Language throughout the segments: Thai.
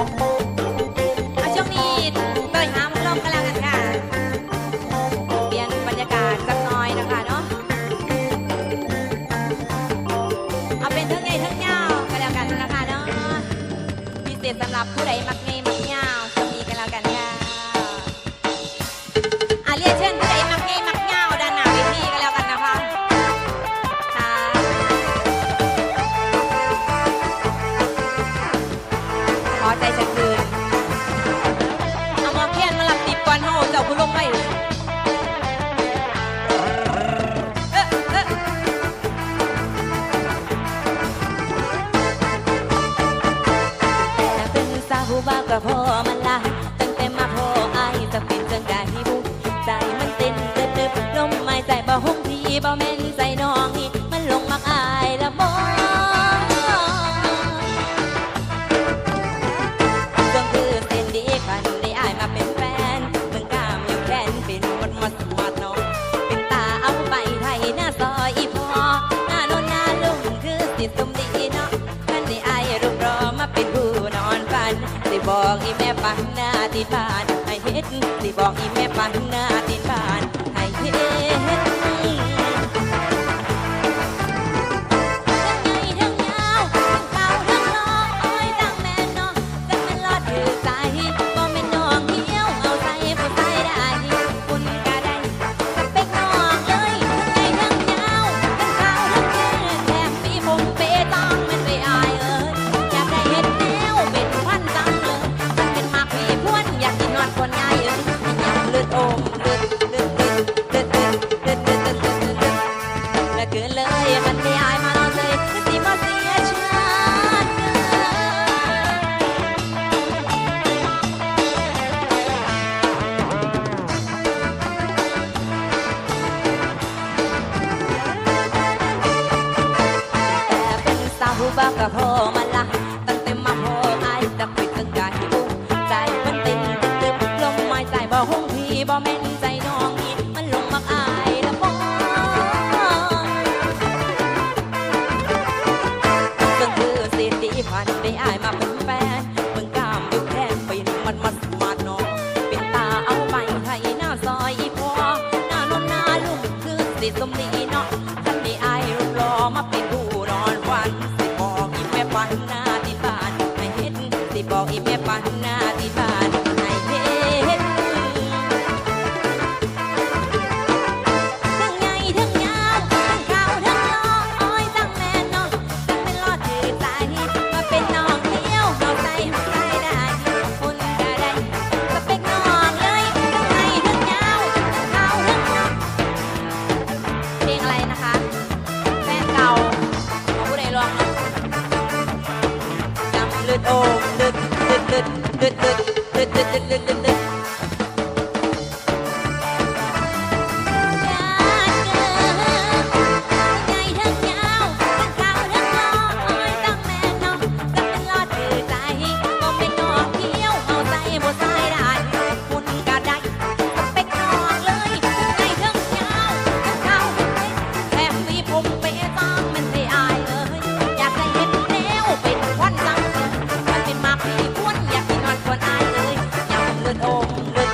เอาช่วงนี้เตยหาหมอลำกันแล้วกันค่ะ เปลี่ยนบรรยากาศสักน่อยนะคะเนาะ เอาเป็นเทั้งไงเทั้งเงากันแล้วกันนะคะเนาะพิเศษสำหรับผู้ใดมัก ผู้บ่าก็พอมันละตั้งแต่มาพออายจะเป็นจังไดบุใจมันเต้นเติบลมไม่ใจบ่หงทีบ่แม่น บอกอีแม่ปันหน้าที่บ้านให้เห็นสิบอกอีแม่ปั เกินเลยมันไม่อาย 我爱被爱嘛 little, little, little, little, little, little, little, little, little,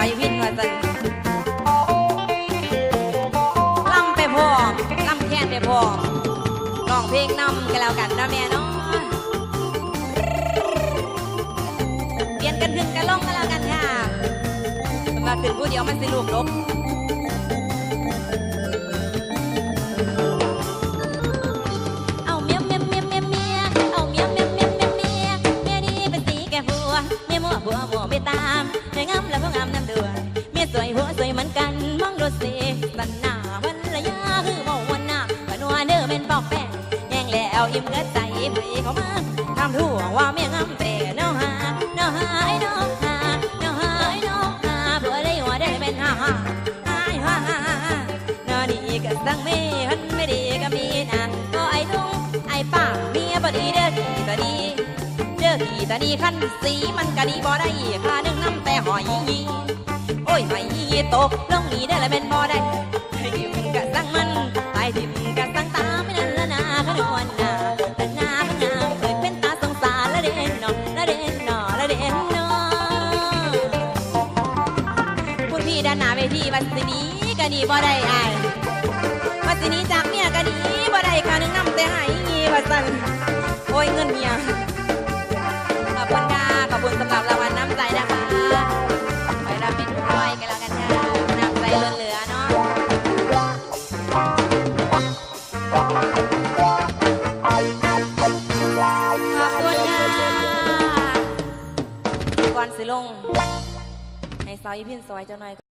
ใจวินว่าจะลำไปพร้อมลำแค่นไปพร้อมร้องเพลงนำกันแล้วกันนะแม่น้องเปลี่ยนกันถึงกันล่องกันแล้วกันค่ะมาขึ้นผู้เดียวมันสิลูกลบ เมียมัวผัวมัวไม่ตามเมียงามแล้วพวงามน้ำเดือดเมียสวยผัวสวยเหมือนกันมองดูสิสันหน้าวันละยาคือบ่วันหน้าปนัวเด้อเป็นปอกแป้งแยงแล้วอิ่มเกิดใจไปเขามาทำทั่วว่าเมียงามแต่น้องหาน้องหาไอ้น้องหาน้องหาไอ้น้องหาผัวได้หัวได้เป็นห้าห้าไอ้ห้าห้าน้อนี่ก็ตั้งเมีย ทีแต่นี่ขั้นสีมันก็ดีบ่ได้ค่าหนึ่งน้ำแต่หอยยีโอ้ยหอยยีตกลงนี้ได้ละเป็นบ่ได้ให้ทิมกะสั่งมันตายทิมกะสั่งตาไม่นั่นละนาขนวนนาแต่นาพงามเคยเป็นตาสงสารละเด่นนาะละเด่นนาะละเด่นนาะคุณพี่ด้านหน้าเวทีวัสนีก็ดีบ่ได้ไอายวัสนีจากเมียก็ดีบ่ได้ค่าหนึ่งน้ำแต่หายว่าสั่นโอ้ยเงิน สิลงให้ซอยพินซอยเจ้าหน่อย